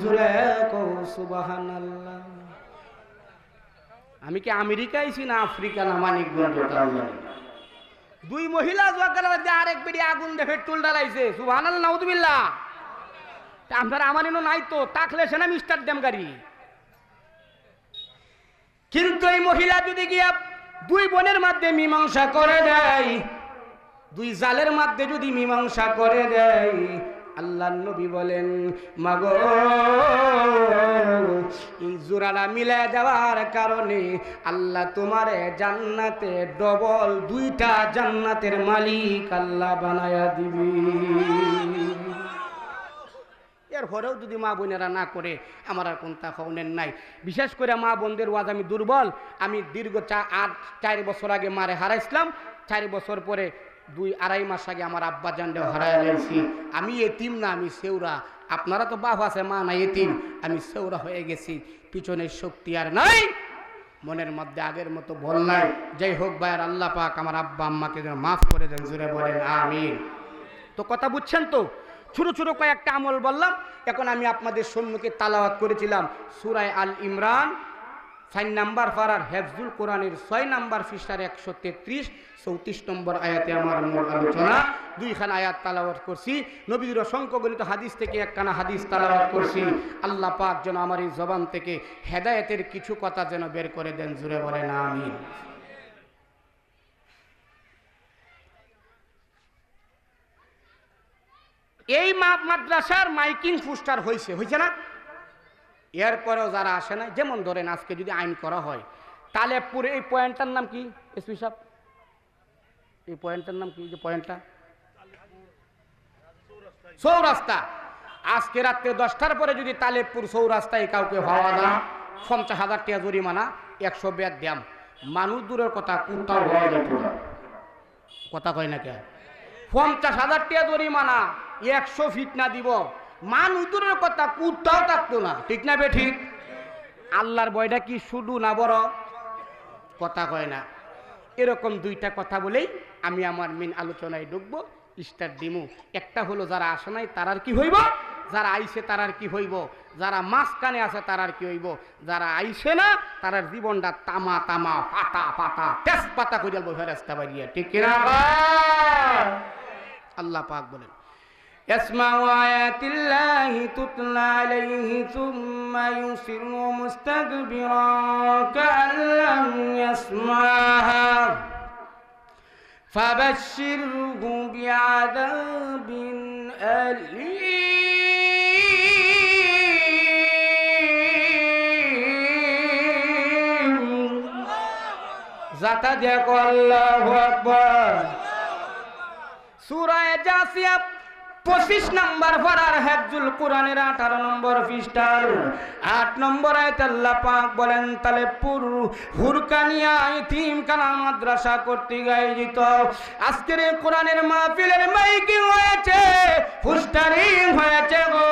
জুড়ে কৌ আমি কি আমেরিকা আইছি না আফ্রিকা না মানিকগঞ্জ তাও জানি না। দুই মহিলা জোয়াকার আরেক বেড়ি আগুন দেখে টুল ডালাইছে সুবহানাল্লাহ নাউদুবিল্লাহ তা আপনার আমার এনো নাই তো তাকলে সে না মিস্টার গাড়ি কিন্তু এই মহিলা যদি গিয়া দুই বোনের মধ্যে মীমাংসা করে দেয় দুই জালের মধ্যে যদি মীমাংসা করে দেয় আল্লাহ নবী বলেন, মাগো, জোড়াটা মিলে যাওয়ার কারণে আল্লাহ তোমারে জান্নাতে ডবল দুইটা জান্নাতের মালিক আল্লাহ বানায়া দিবি। এর পরেও যদি মা বোনেরা না করে, আমার আর কোনটা খবরের নাই। বিশেষ করে মা বোনদের ওয়াজ আমি দুর্বল। আমি দীর্ঘ চা আট চার বছর আগে মারে হারাইছিলাম। চার বছর পরে দুই আড়াই মাস আগে আমার আব্বা জানডেও হারাই গেছি আমি এতিম না, আমি সেউরা। আপনারা তো বাপ আছে, মা না এতিম। আমি সেউরা হয়ে গেছি। পিছনের শক্তি আর নাই। মনের মধ্যে আগের মতো বল নাই। যাই হোক ভাইয়ার আল্লাহ পাক আমার আব্বা, আম্মাকে যেন মাফ করে দেন জুড়ে বলেন, আমিন। তো কথা বুঝছেন তো? ছোট ছোট কয়েকটা আমল বললাম। এখন আমি আপনাদের সম্মুখে তালাওয়াত করেছিলাম সুরায় আল ইমরান। সাইন নাম্বার ফারার হেফজুল কোরআনের ছয় নাম্বার ফিস্টার একশো তেত্রিশ, চৌত্রিশ নম্বর আয়াতে আমার মূল আলোচনা। দুইখান আয়াত তালাওয়াত করছি। নবীর অসংখ্য গণিত হাদিস থেকে একখানা হাদিস তালাওয়াত করছি। আল্লাহ পাক যেন আমার এই জবান থেকে হেদায়েতের কিছু কথা যেন বের করে দেন, জুড়ে বলেন আমি এই মাদ্রাসার মাইকিং পোস্টার হয়েছে হয়েছে না? এরপরেও যারা আসে না যেমন ধরেন আজকে যদি আইন করা হয়, তাহলে পুরো এই পয়েন্টটার নাম কি? এসপি সাহেব? এই পয়েন্টটার নাম কি? যে পয়েন্টটা? সৌরাস্তা আজকে রাত্রে দশটার পরে যদি তালেবপুর সৌরাস্তায় কাউকে হওয়া না পঞ্চাশ হাজার টাকা জরিমানা, একশো বেদ ব্যায়াম। মানুষ দূরের কথা কোথাও হওয়া যেত না। কথা কয় না কে? পঞ্চাশ হাজার টাকা জরিমানা, একশো ফিট না দিব। মান উদূরের কথা কুত্তাও থাকতো না। ঠিক না বে ঠিক আল্লাহর বয়টা কি শুধু না বড়? কথা কয় না। এরকম দুইটা কথা বলেই আমি আমার মেন আলোচনায় ঢুকবো স্টার ডিমু। একটা হলো যারা আসে নাই তারার কি হইব? যারা আইছে তারার কি হইব? যারা মাঝখানে আছে তারার কি হইব? যারা আইসে না তারার জীবনটা তামা তামা পাতা পাতা তেজ পাতা করে বসে রাস্তা বাড়িয়ে। ঠিক কিনা? আল্লাহ পাক বলেন। يسمع آيات الله تتلى عليه ثم يصر مستكبرا كأن لم يسمعها. فبشره بعذاب أليم. زتا الله أكبر. سورة جاسية পঁচিশ নম্বর ফরার হেফজুল কোরআনের আঠারো নম্বর পৃষ্ঠার আট নম্বর আয়তে আল্লাহ পাক বলেন তাহলে পুর হুরকানিয়া ইতিম কানা মাদ্রাসা করতে গায়ে আজকের কোরআনের মাহফিলের মাইকিং হয়েছে? ফুস্টারিং হয়েছে গো।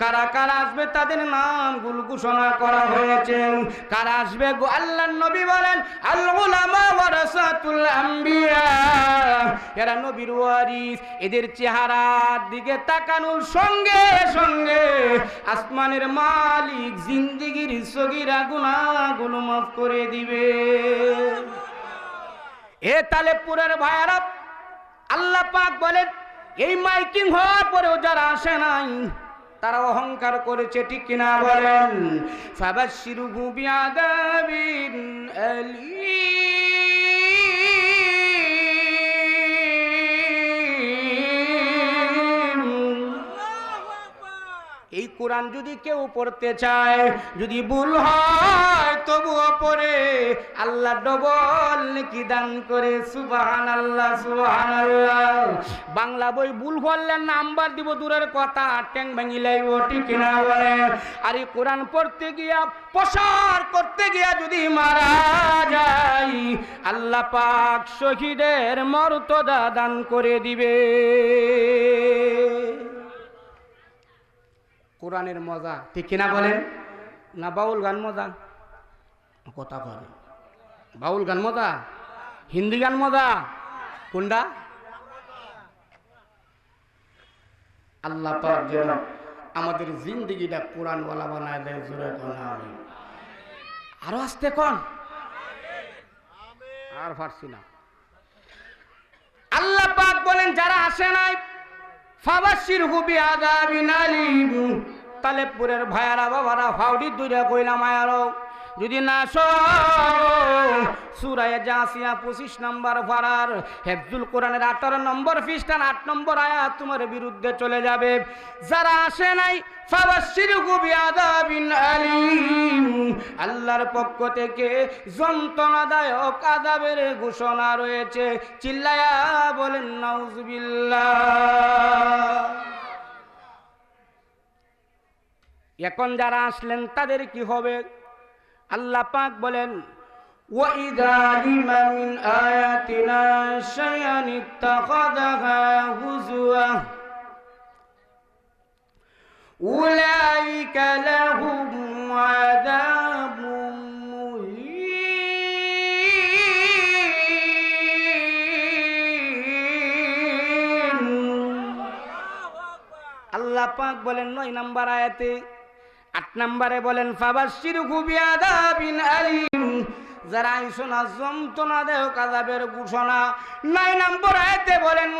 কারা কারা আসবে তাদের নামগুলো ঘোষণা করা হয়েছে। কারা আসবে গো? আল্লাহ নবী বলেন আল উলামা ওয়ারাসাতুল আম্বিয়া। এরা নবীর ওয়ারিস, এদের চেহারার দিকে তাকানোর সঙ্গে সঙ্গে আসমানের মালিক জিন্দিগির সগিরা গুনাহগুলো মাফ করে দিবে। এ তালেপুরের ভাইয়ারা, আল্লাহ পাক বলেন, এই মাইকিং হওয়ার পরেও যারা আসে নাই, তারা অহংকার করেছে, ঠিক কিনা বলেন? ফাবাশিরুহু বিআযাবিন আলীম। এই কোরআন যদি কেউ পড়তে চায়, যদি ভুল হয়, তবুও পড়ে। আল্লাহ ডবল কি দান করে সুবাহান আল্লাহ সুবাহান আল্লাহ বাংলা বই ভুল করলে নাম্বার দিব দূরের কথা ট্যাং ভাঙি লাইব ঠিক না বলে। আর এই কোরআন পড়তে গিয়া, প্রসার করতে গিয়া যদি মারা যাই আল্লাহ পাক শহীদের মর্তদা দান করে দিবে। কোরআনের মজা। ঠিক কিনা বলেন? না বাউল গান মজা? কথা বলে। বাউল গান মজা? হিন্দি গান মজা? কোনটা? আল্লাহ পাক যেন আমাদের জিন্দিগিটা কোরআনওয়ালা বানায় দেয় জোরে আমি আরও আসতে কোন? আর পারছি না। আল্লাহ পাক বলেন যারা আসে নাই ফাবাসির তালেবপুরের ভাইয়ারা বাবারা ফাউডি দূরে কইলাম আয়ারো যদি না সুরায় জাসিয়া পঁচিশ নম্বর ভাড়ার হেফজুল কোরআনের আঠারো নম্বর ফিস্টান আট নম্বর আয়াত তোমার বিরুদ্ধে চলে যাবে। যারা আসে নাই আল্লাহর পক্ষ থেকে যন্ত্রণাদায়ক আদাবের ঘোষণা রয়েছে। চিল্লায়া বলেন, নাউজুবিল্লাহ। এখন যারা আসলেন, তাদের কি হবে? আল্লাহ পাক বলেন وَإِذَا عَلِمَ مِنْ آيَاتِنَا شَيْئًا اتَّخَذَهَا هُزُوًا أولئك لهم عذاب مهين আল্লাহ পাক বলেন নয় নাম্বার আয়াতে আট নম্বরে বলেন আলিম। যারা কাজাবের বলেন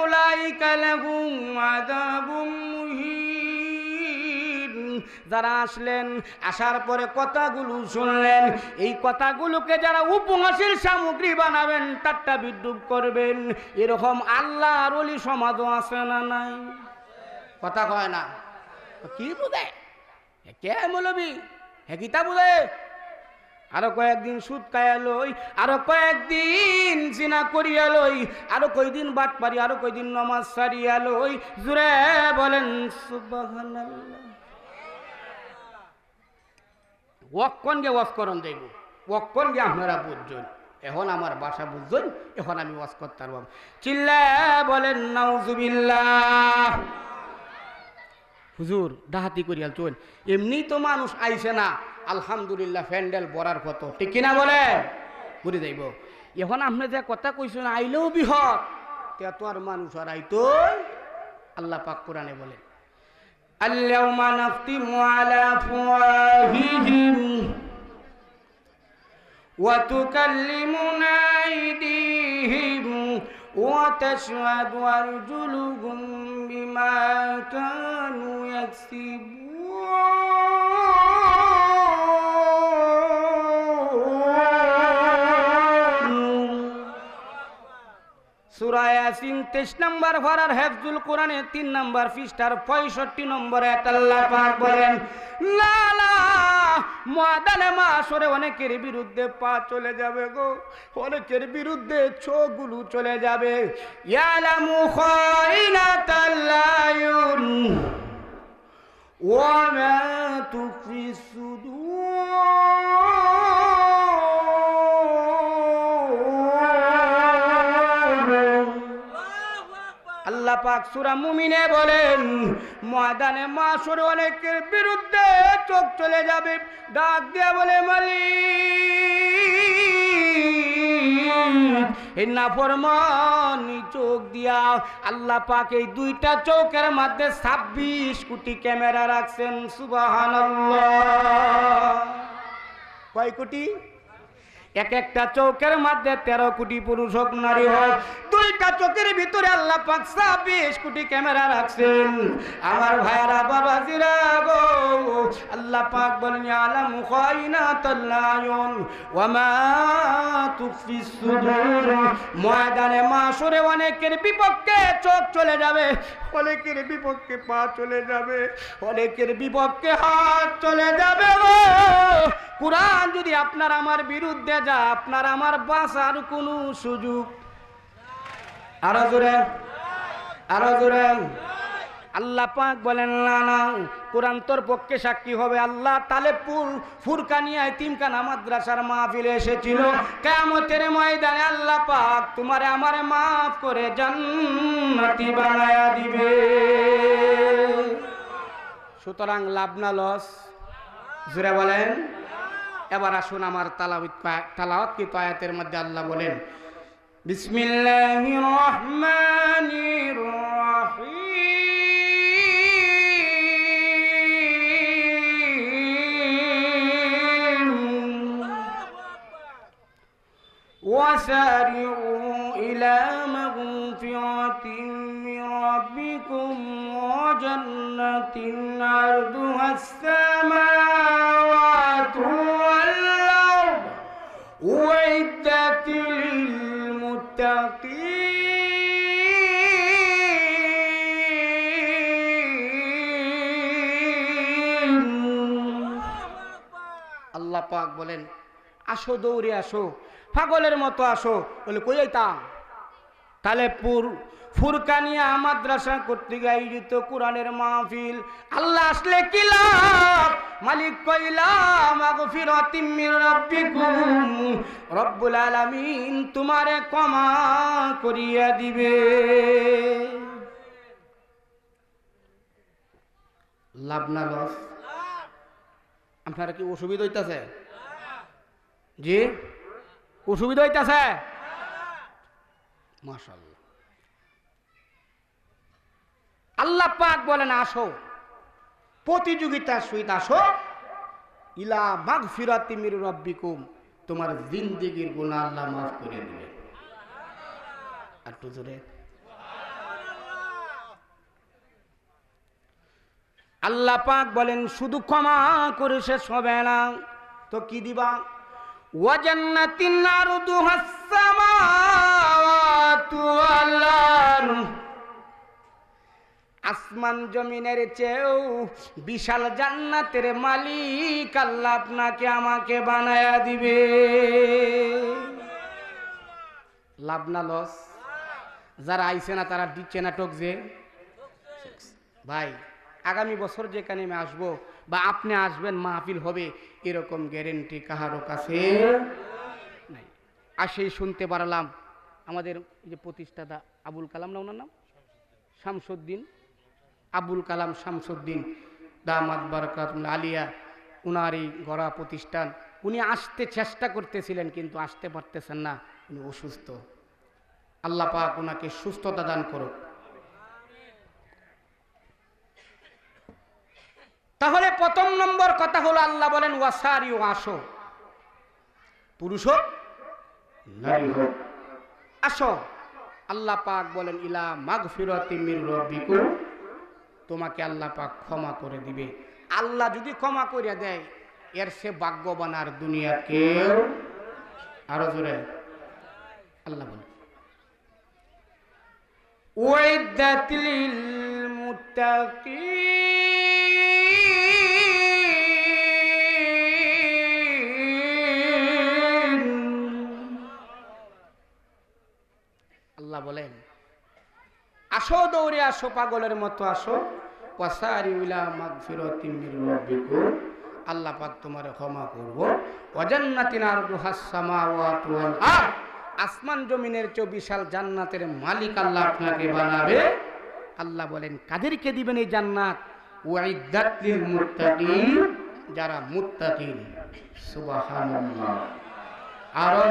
যারা আসলেন, আসার পরে কথাগুলো শুনলেন। এই কথাগুলোকে যারা উপহাসের সামগ্রী বানাবেন, তারটা বিদ্রুপ করবেন। এরকম আল্লাহ আর অলি সমাজও আছে না নাই? কথা কয় না। কি বুঝে এ কে মৌলবি? হে কিতা বুঝে আরও কয়েকদিন সুদ খাইয়া লই, আরও কয়েকদিন জিনা করিয়া লই, আরও কয়দিন বাট পারি, আরও কয়দিন নমাজ সারিয়া লই, জুড়ে বলেন ওয়াক্কন গে ওয়াজ করন দেব ওয়াক্কন গে আপনারা বুঝছেন এখন আমার বাসা বুঝছেন এখন আমি ওয়াজ করতে পারব। চিল্লা বলেন, নাউজুবিল্লাহ। হুজুর ডাহাতি করিয়াল চল এমনি তো মানুষ আইছে না আলহামদুলিল্লাহ প্যান্ডেল বরার কত ঠিক কিনা বলে ঘুরে যাইব এখন আপনি যে কথা কইছেন আইলেও বিহত তে তো আর মানুষ আর আইতো আল্লাহ পাক কোরআনে বলে اليوم نختم على أفواههم وتكلمنا أيديهم وتشهد أرجلهم بما كانوا يكسبون সুরায় ইয়াসিন তেইশ নম্বর ভরার হেফজুল কোরআনে তিন নম্বর পৃষ্ঠার পঁয়ষট্টি নম্বরে আল্লাহ পাক বলেন না না ময়দানে মাসরে অনেকের বিরুদ্ধে পা চলে যাবে গো। অনেকের বিরুদ্ধে চোখগুলো চলে যাবে। ইয়ালামু খাইনাতাল আয়ুন ওয়া মা তুখফি সুদূর আল্লাহ পাক সূরা মুমিনে বলেন, ময়দানে মাসুর অনেকের বিরুদ্ধে চোখ চলে যাবে, ডাক দিয়া বলে, মালিক এই নাফরমানি চোখ দিয়া আল্লাহ পাক এই দুইটা চোখের মধ্যে ছাব্বিশ কোটি ক্যামেরা রাখছেন, সুবহানাল্লাহ। কয় কোটি? এক একটা চৌকের মধ্যে তেরো কোটি পুরুষ হোক, নারী হোক, দুইটা চোখের ভিতরে আল্লাহ পাক ছাব্বিশ কোটি ক্যামেরা রাখছেন। আমার ভাইয়ারা বাবা জিরা গো, আল্লাহ পাক বলেন আলাম খাইনা তাল্লায়ুন ওয়ামা তুফি সুদূর। ময়দানে মাসুরে অনেকের বিপক্ষে চোখ চলে যাবে, অনেকের বিপক্ষে পা চলে যাবে, অনেকের বিপক্ষে হাত চলে যাবে গো। কোরআন যদি আপনার আমার বিরুদ্ধে যা আপনার আমার বাঁচার কোনো সুযোগ। আরও জোরে আরও জোরে। আল্লাহ পাক বলেন, না না, কোরআন তোর পক্ষে সাক্ষী হবে। আল্লাহ তালেপুর ফুরকানিয়া তিমকানা মাদ্রাসার মাহফিলে এসেছিল। কেমতের ময়দানে আল্লাহ পাক তোমারে আমারে মাফ করে জান্নাতি বানায়া দিবে। সুতরাং লাভ না, লস। জুড়ে বলেন। এবার আসুন আমার তালাউত তালাওয়াত কি আয়াতের মধ্যে আল্লাহ বলেন, বিসমিল্লাহির রহমানির রহিম। وسارعوا إلى مغفرة من আল্লাহ পাক বলেন, আসো দৌড়ে আসো, পাগলের মতো আসো। বলে, কই যাইতাম? তাহলে পুর ফুরকানিয়া মাদ্রাসা কর্তৃক আয়োজিত কোরআনের মাহফিল। আল্লাহ আসলে কি লাভ? মালিক কইলাম মাগফিরাতিম মির রাব্বিকুম। রব্বুল আলামিন তোমারে ক্ষমা করিয়া দিবে। লাভ না লস? আপনার কি অসুবিধা হইতাছে? জি? অসুবিধা হইতাছে? মাশাল্লাহ আল্লাহ পাক বলেন, আসো। প্রতিযোগিতার সহিত আসো। ইলা মাগ ফিরাতি মির রব্বিকুম, তোমার জিন্দিগির গুণা আল্লাহ মাফ করে দিবে। একটু জোরে। আল্লাহ পাক বলেন, শুধু ক্ষমা করে শেষ হবে না। তো কি দিবা? ওয়াজান্নাতিন আরদুহাস সামাওয়াতু ওয়াল আরদ। আসমান জমিনের চেয়েও বিশাল জান্নাতের মালিক আল্লাহ আপনাকে আমাকে বানায়া দিবে। লাভ না লস? যারা আইছে না, তারা দিচ্ছে না টক যে। ভাই, আগামী বছর যেখানে আমি আসব বা আপনি আসবেন, মাহফিল হবে, এরকম গ্যারেন্টি কাহারও কাছে নাই। আসেই শুনতে পারলাম আমাদের যে প্রতিষ্ঠাতা আবুল কালাম না, ওনার নাম? শামসুদ্দিন। আবুল কালাম শামসুদ্দিন, দামাত বারকাত আলিয়া উনার এই গড়া প্রতিষ্ঠান। উনি আসতে চেষ্টা করতেছিলেন, কিন্তু আসতে পারতেছেন না। উনি অসুস্থ। আল্লাহ পাক ওনাকে সুস্থতা দান করুক। তাহলে প্রথম নম্বর কথা হলো, আল্লাহ বলেন ওয়াসারি ও আসো। পুরুষ হোক, নারী হোক, আসো। আল্লাহ পাক বলেন, ইলা মাগ ফিরতি মির রব্বিকুম। তোমাকে আল্লাহ পাক ক্ষমা করে দিবে। আল্লাহ যদি ক্ষমা করে দেয়, এর সে ভাগ্যবান আর দুনিয়া কেউ আরও জোরে। আল্লাহ বলে। আল্লাহ বলেন আসো দৌড়ে, আসো পাগলের মতো, আসো। ওয়াসারি উলা মাগফিরাতি মির রাব্বিকুম। আল্লাহ তোমার ক্ষমা করব আসমান জমিনের চেয়ে বিশাল জান্নাতের মালিক আল্লাহ আপনাকে বানাবে। আল্লাহ বলেন, কাদেরকে দিবেন এই জান্নাত? যারা মুত্তাকিন। আরও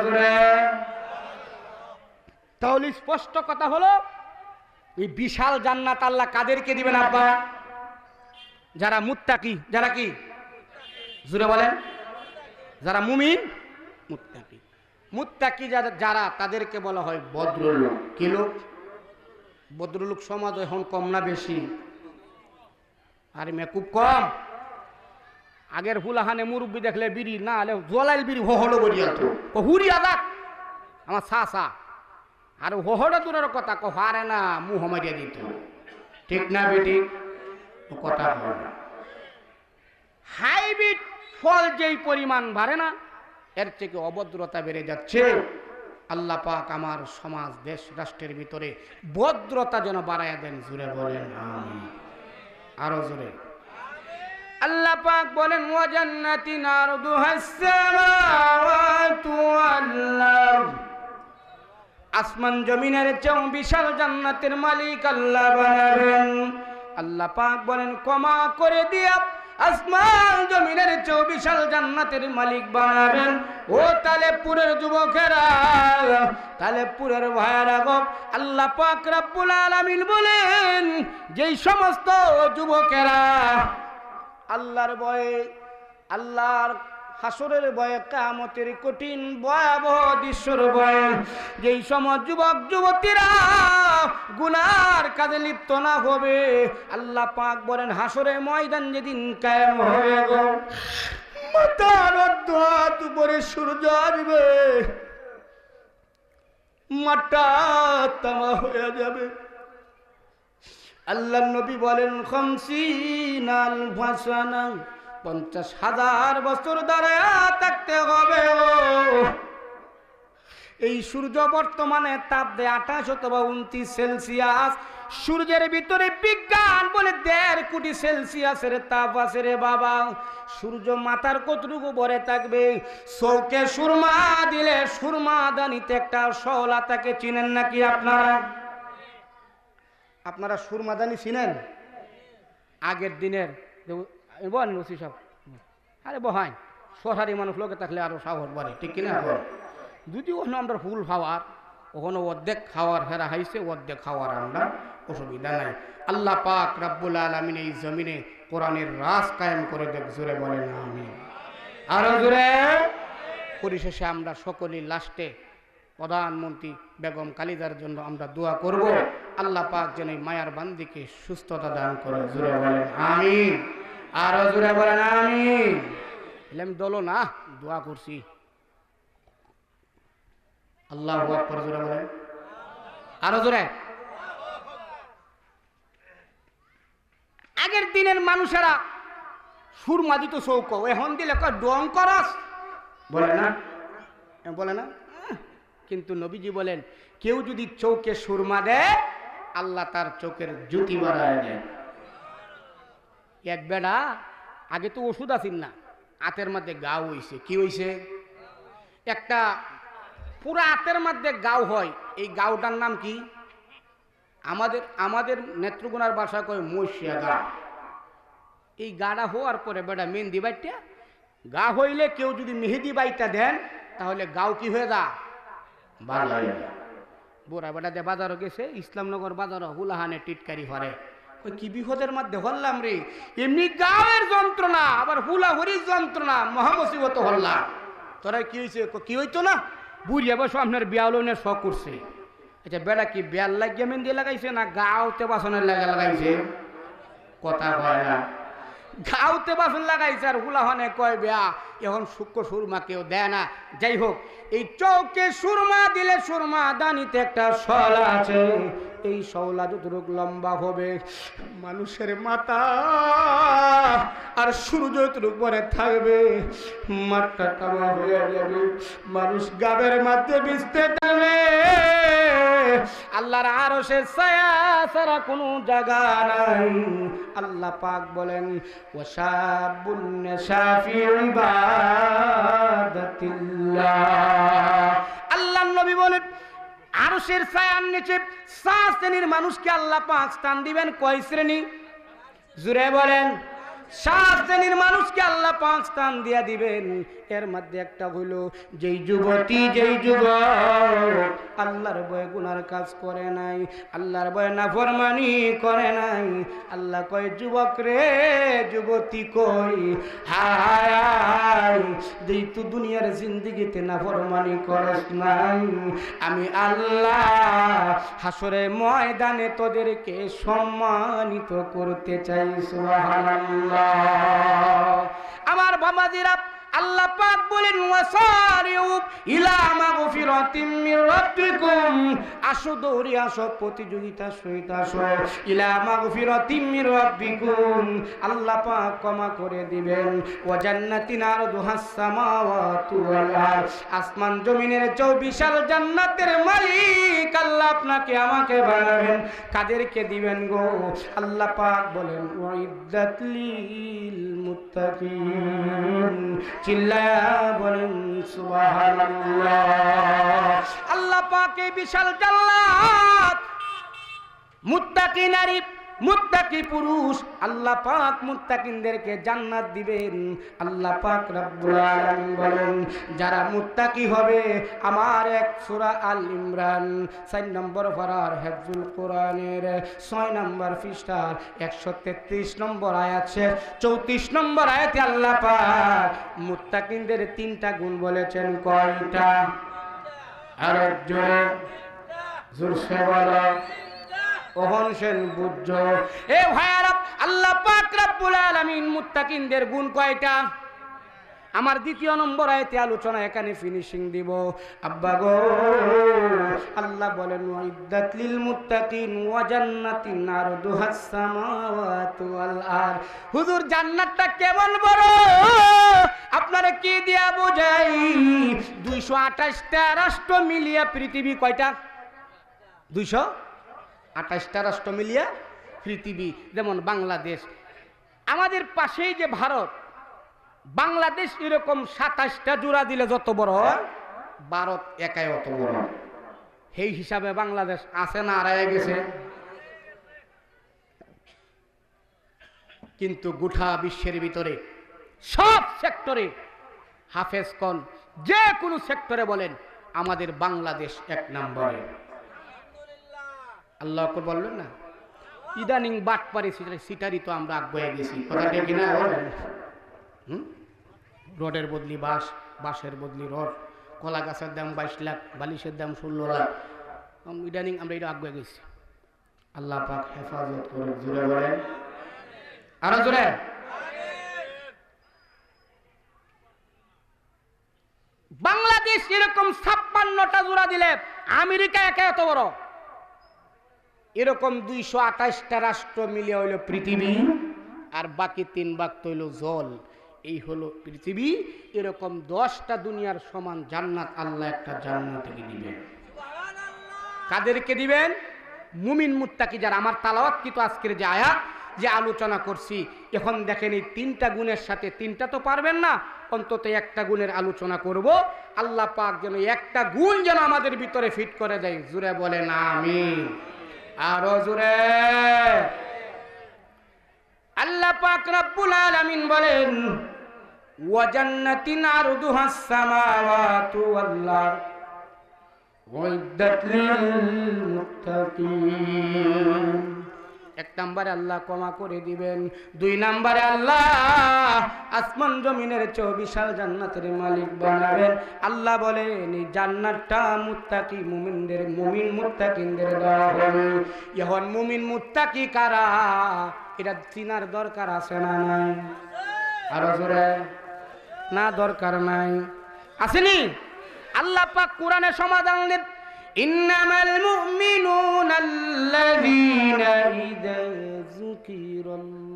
তাহলে স্পষ্ট কথা হলো এই বিশাল জান্নাত আল্লাহ কাদেরকে দিবেন আব্বা? যারা মুত্তাকি যারা কি? জুড়ে বলেন। যারা মুমিন? মুত্তাকি। মুত্তাকি যারা যারা তাদেরকে বলা হয় ভদ্রলোক। কি লোক? ভদ্রলোক সমাজ এখন কম না বেশি। আর মে খুব কম। আগের হুলাহানে মুরব্বী দেখলে বিড়ি না হলে জলাইল বিড়ি হহলো বলিয়া তো। হুরি আদাত আমার সা সা আর হোহড়া দূরের কথা কহারে না, মুহ মারিয়া দিত। ঠিক না বেটি? কথা না। হাইব্রিড ফল যেই পরিমাণ বাড়ে না, এর থেকে অভদ্রতা বেড়ে যাচ্ছে। আল্লাহ পাক আমার সমাজ, দেশ, রাষ্ট্রের ভিতরে ভদ্রতা যেন বাড়াইয়া দেন জুড়ে বলেন আরও জোরে। আল্লাহ পাক বলেন ওয়াজান্নাতি নারদুহাস সামাওয়াতু ওয়াল আরদ। আসমান জমিনের চেয়েও বিশাল জান্নাতের মালিক আল্লাহ বানাবেন। আল্লাহ পাক বলেন, ক্ষমা করে দিয়া আসমান জমিনের চেয়েও বিশাল জান্নাতের মালিক বানাবেন। ও তালেপুরের যুবকেরা তালেপুরের ভাইয়েরা গো, আল্লাহ পাক রাব্বুল আলামিন বলেন, যেই সমস্ত যুবকেরা আল্লাহর ভয়ে, আল্লাহর হাসরের বয়ে কামতের কঠিন ভয়াবহ দৃশ্যর বয়ে যেই সময় যুবক, যুবতীরা গুনার কাজে লিপ্ত না হবে, আল্লাহ পাক বলেন হাসরে ময়দান যেদিন কায়েম হবে গো। মাতার হাত উপরে সূর্য আসবে, মাটা তামা হয়ে যাবে। আল্লাহ নবী বলেন খমসিনাল ভাসানা পঞ্চাশ হাজার বছর দাঁড়ায় থাকতে হবে এই সূর্য বর্তমানে তাপ দেয় আঠাশ অথবা উনত্রিশ সেলসিয়াস। সূর্যের ভিতরে বিজ্ঞান বলে দেড় কোটি সেলসিয়াসের তাপ আছে রে বাবা। সূর্য মাথার কতটুকু ভরে থাকবে? চৌকে সুরমা দিলে সুরমা দানিতে একটা শওলা তাকে চিনেন নাকি আপনারা? আপনারা সুরমাদানি চিনেন? আগের দিনের বলেন ওসি সব। আরে বহাই সরহারি মানুষ লোকে থাকলে আরও সাহস বাড়ে, ঠিক কিনা? যদি ওখানে আমরা ফুল খাওয়ার, ওখানে অর্ধেক খাওয়ার ফেরা হাইছে অর্ধেক খাওয়ার আমরা অসুবিধা নাই। আল্লাহ পাক রাব্বুল আলমিন এই জমিনে কোরআনের রাস কায়েম করে দেখ, জোরে বলেন আমি আরও জোরে? পরিশেষে আমরা সকলেই লাস্টে প্রধানমন্ত্রী বেগম কালিদার জন্য আমরা দোয়া করব। আল্লাহ পাক যেন মায়ার বান্দিকে সুস্থতা দান করে, জোরে বলেন, আমিন। আরও জোরে আমিন। এলে আমি দলো না দোয়া করছি। আল্লাহ আকবর জোরে বলেন। আরও জোরে। আগের দিনের মানুষেরা সুরমা দিত চৌক এখন দিলে ডং করাস। বলে না। বলে না। কিন্তু নবীজি বলেন কেউ যদি চৌকে সুরমা দেয় আল্লাহ তার চোখের জুতি বাড়ায় দেয়। এক বেড়া, আগে তো ওষুধ আসিন না। আতের মধ্যে গাও হইছে। কি হইছে? একটা পুরা হাতের মধ্যে গাও হয়। এই গাওটার নাম কি? আমাদের আমাদের নেত্রকোনার বাসা কয় মৈশিয়া গা। এই গাড়া হওয়ার পরে বেটা মেহেন্দি বাইটা, গা হইলে কেউ যদি মেহেদি বাইটা দেন, তাহলে গাও কি হয়ে যা? বোরা বেটা দে বাজারও গেছে, ইসলামনগর বাজারও হুলাহানে টিটকারি হরে কই, কি বিপদের মধ্যে হল্লাম রে? এমনি গাঁয়ের যন্ত্রণা, আবার হুলা হরির যন্ত্রণা, মহামসিবত হল্লাম। তোরা কি হয়েছে কি হইতো না? বুড়ি বসে আপনার বিয়ালনের শখ করছে। আচ্ছা বেড়া কি বিয়াল লাগিয়ে মেহেন্দি লাগাইছে না গাওতে বাসনের লাগা লাগাইছে? কথা কয় না। গাওতে বাসন লাগাইছে আর হুলাহনে কয়, বেয়া, এখন শুক্র সুরমা কেউ দেয় না। যাই হোক, এই চৌকে সুরমা দিলে সুরমা দানিতে একটা শলা আছে। এই শওলা যতটুক লম্বা হবে, মানুষের মাথা আর সূর্য যতটুক পরে থাকবে তামা হয়ে যাবে। মানুষ গাবের মধ্যে বিস্তে থাকবে। আল্লাহর আরশের ছায়া ছাড়া কোনো জায়গা নাই। আল্লাহ পাক বলেন ওয়াসাবুন নাশাফি ইবাদাতিল্লাহ। আল্লাহ নবী বলেন, আরশের ছায়ার নিচে সাত শ্রেণির মানুষকে আল্লাহ পাক স্থান দিবেন। কয় শ্রেণি? জুড়ে বলেন। সাত শ্রেণির মানুষকে আল্লাহ পাঁচ স্থান দিয়া দিবেন। এর মধ্যে একটা হইল, যেই যুবতী, যেই যুবক আল্লাহর বয়ে গুনার কাজ করে নাই, আল্লাহর বয়ে নাফরমানি করে নাই। আল্লাহ কয়, যুবক রে, যুবতী কই? হায় যেই তুই দুনিয়ার জিন্দিগিতে নাফরমানি করস নাই, আমি আল্লাহ হাসরে ময়দানে তোদেরকে সম্মানিত করতে চাই, সুবহানাল্লাহ। আমার বাবাজিরা আল্লাহ পাক বলেন ওয়াসারিউ ইলা মাগফিরাতিম মির রাব্বিকুম। আসো, দৌড়ে আসো, প্রতিযোগিতা সহিত আসো। ইলা মাগফিরাতিম মির রাব্বিকুম। আল্লাহ পাক ক্ষমা করে দিবেন। ওয়া জান্নাতিন আরদুহাস সামাওয়াতু ওয়াল আসমান জমিনের চৌ বিশাল জান্নাতের মালিক আল্লাহ আপনাকে, আমাকে বানাবেন। কাদেরকে দিবেন গো? আল্লাহ পাক বলেন ওয়াইদাত লিল মুত্তাকিন। চিল্লায়া বলেন আল্লাহ পাকে বিশাল জাল্লাত মুত্তাকি নারী মুত্তাকি পুরুষ, আল্লাহ পাক মুত্তাকিনদেরকে জান্নাত দিবেন। আল্লাহ পাক রব্বুল আলামিন বলেন, যারা মুত্তাকি হবে, আমার এক সূরা আল ইমরান 4 নম্বর পারার হিফজুল কোরআনের 6 নম্বর পৃষ্ঠার 133 নম্বর আয়াত শেষ। 34 নম্বর আয়াতে আল্লাহ পাক মুত্তাকিনদের তিনটা গুণ বলেছেন, কয়টা? আর জোরে, জোরসে বলো। ওহন এ আল্লাহ গুণ কয়টা? আমার দ্বিতীয় নম্বর আয়তে আলোচনা এখানে ফিনিশিং দিব। আব্বা গো, আল্লাহ বলেন মুত্তাকিন ওয়া সামাওয়াতু আর হুজুর, জান্নাতটা কেমন বড়? আপনারা কি দিয়া বোঝাই? 228টা রাষ্ট্র মিলিয়া পৃথিবী কয়টা? 200 আঠাশটা রাষ্ট্র মিলিয়ে পৃথিবী, যেমন বাংলাদেশ। আমাদের পাশেই যে ভারত, বাংলাদেশ এরকম সাতাশটা জোড়া দিলে যত বড় ভারত একাই অত বড়। সেই হিসাবে বাংলাদেশ আছে না আড়াই গেছে। কিন্তু গোটা বিশ্বের ভিতরে, সব সেক্টরে হাফেজ কন যে কোনো সেক্টরে বলেন, আমাদের বাংলাদেশ এক নম্বরে। আল্লাহ আকবর বললেন না? ইদানিং বাট পারে সিটারি তো আমরা আগ্রহে গেছি। কথাটা কিনা রডের বদলি বাঁশ, বাঁশের বদলি রড। কলা গাছের দাম বাইশ লাখ, বালিশের দাম ষোলো লাখ। ইদানিং আমরা এটা আগ্রহে গেছি। আল্লাহ পাক হেফাজত করে জুড়ে বলেন। আরও জোরে। বাংলাদেশ এরকম ছাপ্পান্নটা জোড়া দিলে আমেরিকা একে এত বড়। এরকম দুইশো আঠাশটা রাষ্ট্র মিলে হইল পৃথিবী আর বাকি তিন ভাগ তৈল জল। এই হলো পৃথিবী এরকম দশটা দুনিয়ার সমান জান্নাত আল্লাহ একটা জান্নাতকে দিবেন। কাদেরকে দিবেন? মুমিন মুত্তাকি যারা। আমার তালাওয়াত কিন্তু আজকের যে আয়াত যে আলোচনা করছি এখন দেখেন এই তিনটা গুণের সাথে তিনটা তো পারবেন না অন্তত একটা গুণের আলোচনা করব। আল্লাহ পাক যেন একটা গুণ যেন আমাদের ভিতরে ফিট করে দেয়। জুড়ে বলে না আমি আরও জুড়ে আল্লাহ পাক রব্বুল আলামিন বলেন ওয়াজান্নাতিন আরদুহাস সামাওয়াতু ওয়াল আরদ উইদ্দাত মুত্তাকিন। নম্বরে আল্লাহ ক্ষমা করে দিবেন। দুই নম্বরে আল্লাহ আসমান জমিনের চেয়েও বিশাল জান্নাতের মালিক বানাবেন। আল্লাহ বলেন, এই জান্নাতটা মুত্তাকি মুমিনদের, মুমিন মুত্তাকিনদের দেওয়া হবে এখন মুমিন মুত্তাকি কারা? এটা চিনার দরকার আছে না নাই? আরও জোরে। না, দরকার নাই। আসেনি? আল্লাহ পাক কোরআনে সমাধান দেন। إنما المؤمنون الذين إذا ذكر الله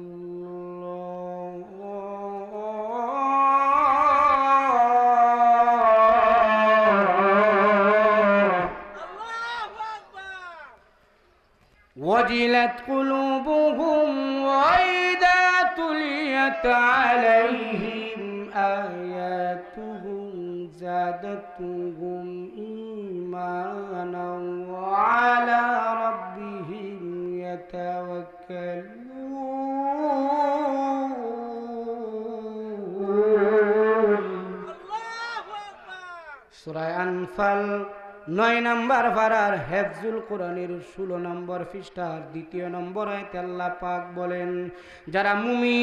وجلت قلوبهم وإذا تليت عليهم آياتهم زادتهم আনফাল নয় নম্বর পাড়ার হেফজুল কোরআনের ষোলো নম্বর পৃষ্ঠার দ্বিতীয় নম্বর আল্লাহ পাক বলেন, যারা মুমি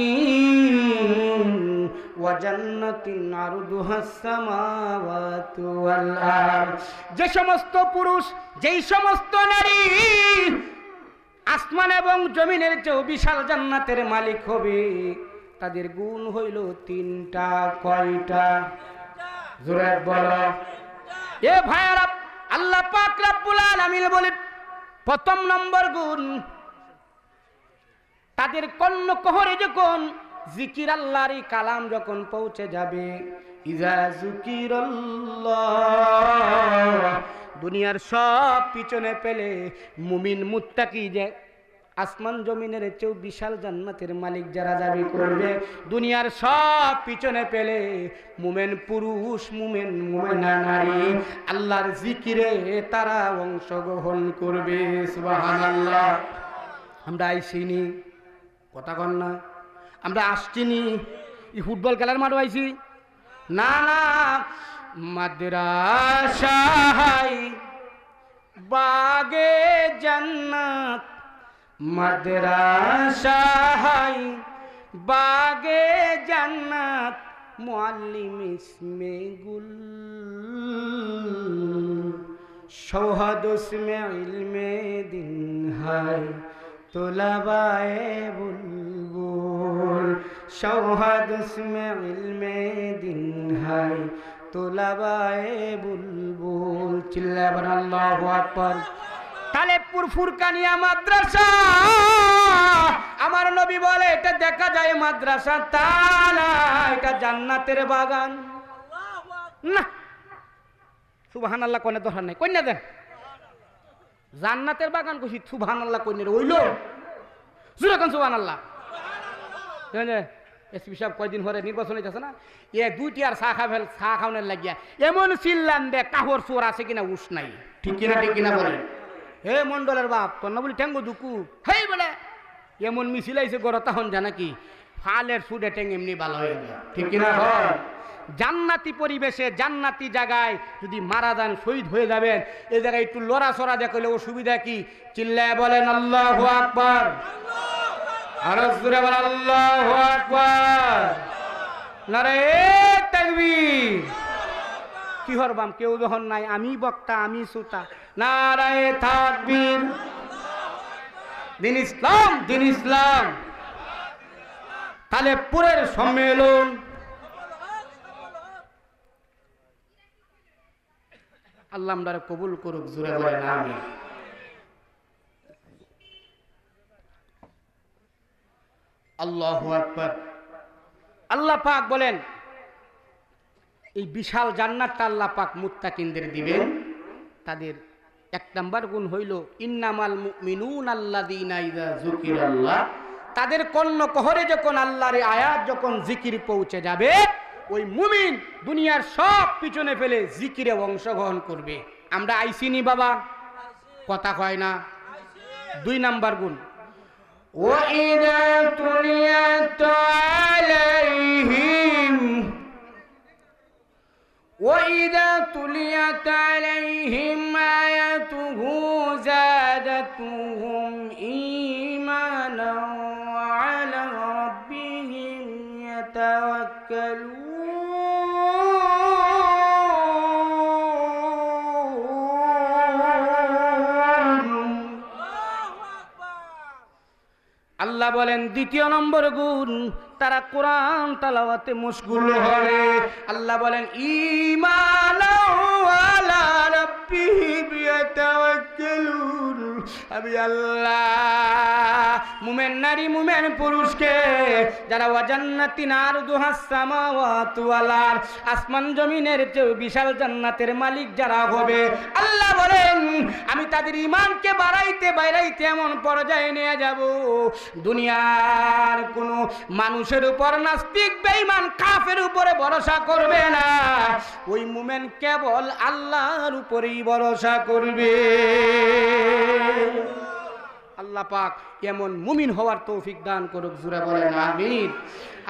যে সমস্ত পুরুষ, যেই সমস্ত নারী আসমান এবং জমিনের চেয়েও বিশাল জান্নাতের মালিক হবে, তাদের গুণ হইল তিনটা, কয়টা? জোরে বলো। এ ভাইয়ারা আল্লাহ পাক রাব্বুল আলামিন প্রথম নম্বর গুণ, তাদের কর্ণ কহরে যখন জিকির আল্লাহর কালাম যখন পৌঁছে যাবে ইজা জুকিরাল্লাহ দুনিয়ার সব পিছনে পেলে মুমিন মুত্তাকি যে আসমান জমিনের চেয়েও বিশাল জান্নাতের মালিক যারা দাবি করবে, দুনিয়ার সব পিছনে পেলে মুমেন পুরুষ, মুমেন মুমেনা নারী, আল্লাহর জিকিরে তারা অংশগ্রহণ করবে আমরা আইসিনি, কথা কন না। আমরা আসছিনি এই ফুটবল খেলার মাঠও আইছি। না না মাদ্রাসাই বাগে জান্নাত মাদ্রাসাই বাগে জান্নাত, মুআল্লিম ইসমে গুল। সৌহাদ উসমে ইলমে দিন হায় তোলাবায়ে বুলবুল। সৌহাদ উসমে ইলমে দিন হায় তোলাবায়ে বুলবুল। চিল্লাবার আল্লাহু আকবার। তালেপুর ফুরকানিয়া মাদ্রাসা। আমার নবী বলে, এটা দেখা যায় মাদ্রাসা, তা না, এটা জান্নাতের বাগান। না। সুবহান আল্লাহ কনে দরকার নাই। কন্যা দেন। জান্নাতের বাগান কইছি সুবহান আল্লাহ কন্যা জুড়ে কোন সুবহান আল্লাহ এসপি সাহেব কয়দিন পরে নির্বাচন হইতেছে না? এ দুইটি আর চা খাবেল চা খাওয়ানোর লাগিয়া। এমন চিল্লান দে, কাহর চোর আছে কিনা উস নাই। ঠিক কিনা ঠিক কিনা বলে হে মন্ডলের বাপ, তোর না বলি ঠেঙ্গো দুকু? হেই বলে এমন মিছিল আইছে গড়, তখন জানা কি? ফালের সুডে ঠেং এমনি ভালো হয়ে যায়। ঠিক কিনা? হয় জান্নাতি পরিবেশে, জান্নাতি জায়গায় যদি মারা যান, শহীদ হয়ে যাবেন এই জায়গায় একটু লড়াচড়া দেখলে অসুবিধা কি? চিল্লায় বলেন, আল্লাহ আকবার। আরও জোরে বলেন, আল্লাহ আকবার। নারে তাকবীর। কি হরবাম কেউ যখন নাই আমি বক্তা আমি শ্রোতা। নারায় দিন ইসলাম দিন ইসলাম। তাহলে পুরের সম্মেলন। আল্লাহ কবুল করুক জুড়ে আমি আল্লাহু আল্লাহ পাক বলেন এই বিশাল জান্নাত আল্লাহ পাক মুত্তাকিনদের দিবেন। তাদের এক নম্বর গুণ হইল, ইন্নামাল মিনুন আল্লা দিন জুকির আল্লাহ তাদের কর্ণ কহরে যখন আল্লাহর আয়াত যখন জিকির পৌঁছে যাবে, ওই মুমিন দুনিয়ার সব পিছনে ফেলে জিকিরে অংশগ্রহণ করবে। আমরা আইসিনি বাবা? কথা হয় না। দুই নাম্বার গুণ ওয়াইদা তুলিয়াত আলাইহি وإذا تليت عليهم آياته زادتهم إيمانا وعلى ربهم يتوكلون আল্লাহ বলেন দ্বিতীয় নম্বর গুণ তারা কোরআন তালাওয়াতে মুশগুল হবে আল্লাহ বলেন ইমান আমি আল্লাহ, মুমেন নারী, মুমেন পুরুষকে, যারা ওয়াজান্নাতি নার দুহাসামাওয়াতুয়ালার আসমান জমিনের চেয়ে বিশাল জান্নাতের মালিক যারা হবে। আল্লাহ বলেন, আমি তাদের ইমানকে বাড়াইতে বাড়াইতে এমন পর্যায়ে নিয়ে যাব। দুনিয়ার কোনো মানুষের উপর নাস্তিক, বেঈমান, কাফের উপরে ভরসা করবে না। ওই মুমেন কেবল আল্লাহর উপরেই ভরসা করবে। আল্লাহ। পাক এমন মুমিন হওয়ার তৌফিক দান করুক জুড়ে বলেন, আমিন।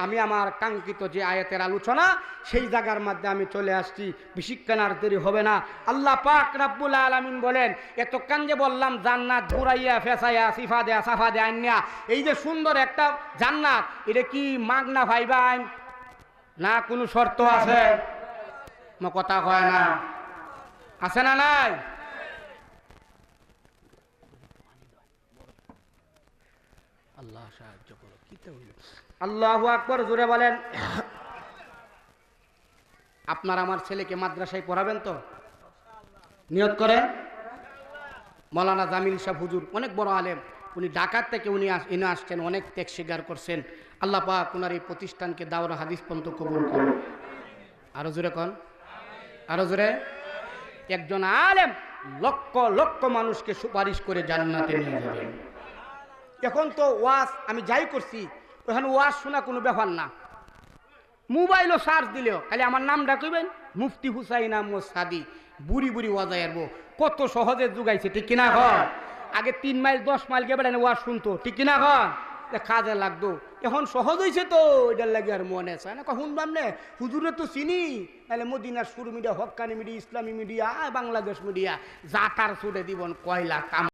আমি আমার কাঙ্ক্ষিত যে আয়াতের আলোচনা, সেই জায়গার মধ্যে আমি চলে আসছি। বেশিক্ষণ আর দেরি হবে না। আল্লাহ পাক রাব্বুল আলামিন বলেন, এতক্ষণ যে বললাম, জান্নাত ঘুরাইয়া, ফেসাইয়া সিফা দেয়া সাফা দেয়া আন্যা এই যে সুন্দর একটা জান্নাত, এটা কি মাগনা ভাই ভাই না, কোনো শর্ত আছে? কথা কয় না। আছে না নাই আল্লাহ সাহায্য করো কিতে হইল আল্লাহু আকবর, জোরে বলেন। আপনার আমার ছেলেকে মাদ্রাসায় পড়াবেন তো? নিয়ত করেন। মৌলানা জামিল শাহ হুজুর, অনেক বড় আলেম। উনি ঢাকার থেকে উনি এনে আসছেন, অনেক ত্যাগ স্বীকার করছেন। আল্লাহ পাক ওনার এই প্রতিষ্ঠানকে দাওরা হাদিস পর্যন্ত কবুল করুন। আরও জোরে কন। আরও জোরে। একজন আলেম, লক্ষ লক্ষ মানুষকে সুপারিশ করে জান্নাতে নিয়ে যাবেন। এখন তো ওয়াজ আমি যাই করছি, ওখানে ওয়াজ শোনা কোনো ব্যাপার না। মোবাইলও চার্জ দিলেও, খালি আমার নাম ডাকবেন, মুফতি হুসাইন আহমদ সাদি, বুড়ি বুড়ি ওয়াজাই আরবো কত সহজে যুগাইছে, ঠিক কিনা হয় আগে তিন মাইল, দশ মাইল গে বেড়ানো ওয়াজ শুনতো, ঠিক কিনা এখন এ কাজে লাগতো। এখন সহজ হয়েছে তো, এটার লাগে আর মনে চায় না নে, হুজুরে তো চিনি। তাহলে মদিনার সুর মিডিয়া, হকানি মিডিয়া, ইসলামী মিডিয়া বাংলাদেশ মিডিয়া যা তার সুরে দিবন কয়লা কাম